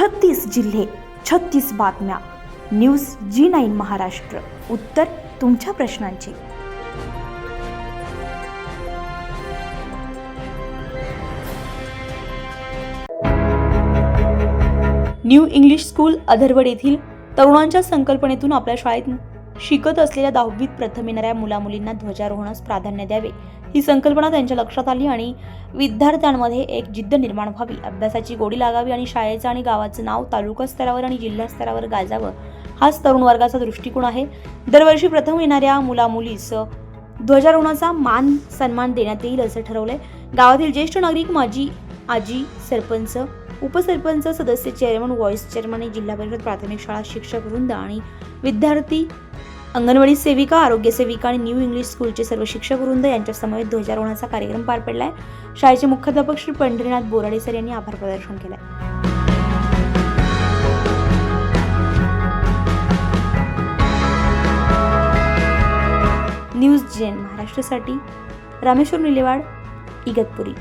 छत्तीस जिल्हे छत्तीस बातम्या. न्यूज जी नाईन महाराष्ट्र. उत्तर तुमच्या प्रश्नांची. न्यू इंग्लिश स्कूल अधरवड येथील तरुणांच्या संकल्पनेतून आपल्या शाळेत शिकत असलेल्या दहावीत प्रथम येणाऱ्या मुलामुलींना ध्वजारोहणास प्राधान्य द्यावे. ही संकल्पना त्यांच्या लक्षात आली आणि विद्यार्थ्यांमध्ये एक जिद्द निर्माण व्हावी. अभ्यासाची गोडी लागावी आणि शाळेचं आणि गावाचं नाव तालुका स्तरावर आणि जिल्हा स्तरावर गाजावं. हाच तरुण वर्गाचा दृष्टिकोन आहे. दरवर्षी प्रथम येणाऱ्या मुलामुलीस ध्वजारोहणाचा मान सन्मान देण्यात येईल असं ठरवलंय. गावातील ज्येष्ठ नागरिक माजी आजी सरपंच उपसरपंच सदस्य चेअरमन व्हॉइस चेअरमन आणि जिल्हा परिषद प्राथमिक शाळा शिक्षक वृंद आणि विद्यार्थी अंगणवाडी सेविका आरोग्य सेविका आणि न्यू इंग्लिश स्कूलचे सर्व शिक्षक वृंद यांच्या समवेत ध्वजारोहणाचा कार्यक्रम पार पडलाय. शाळेचे मुख्याध्यापक श्री पंढरीनाथ बोराडे सर यांनी आभार प्रदर्शन केलंय. न्यूज जेन महाराष्ट्रासाठी. रामेश्वर निलेवाड इगतपुरी.